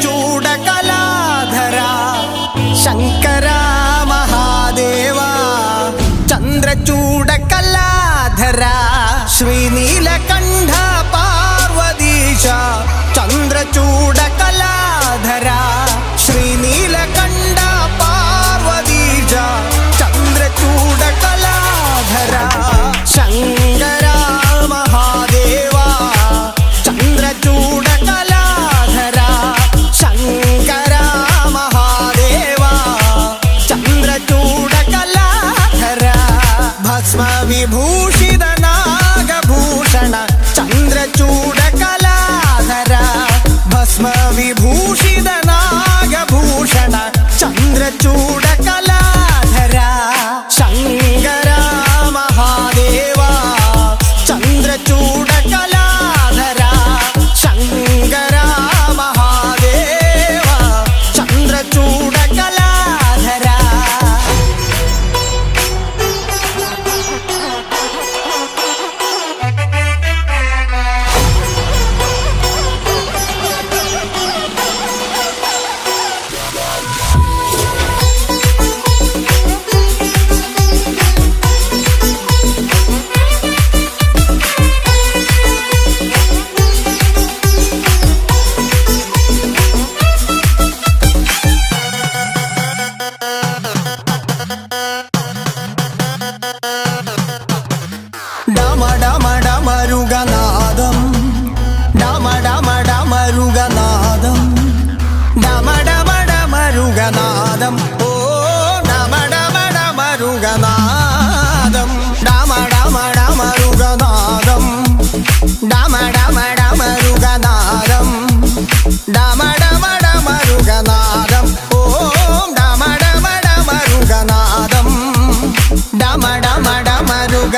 ചൂടകലാധര ശങ്കര മഹാദേവ. ചന്ദ്രചൂടകലാധര ശ്രീനീല വിഭൂഷിത നാഗഭൂഷണ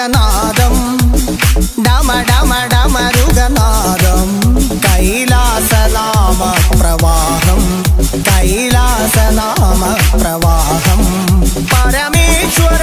ഗഗനാദം ഡമ ഡമ ഡമരുഗനാദം കൈലാസനാമ പ്രവാഹം കൈലാസനാമ പ്രവാഹം പരമേശ്വര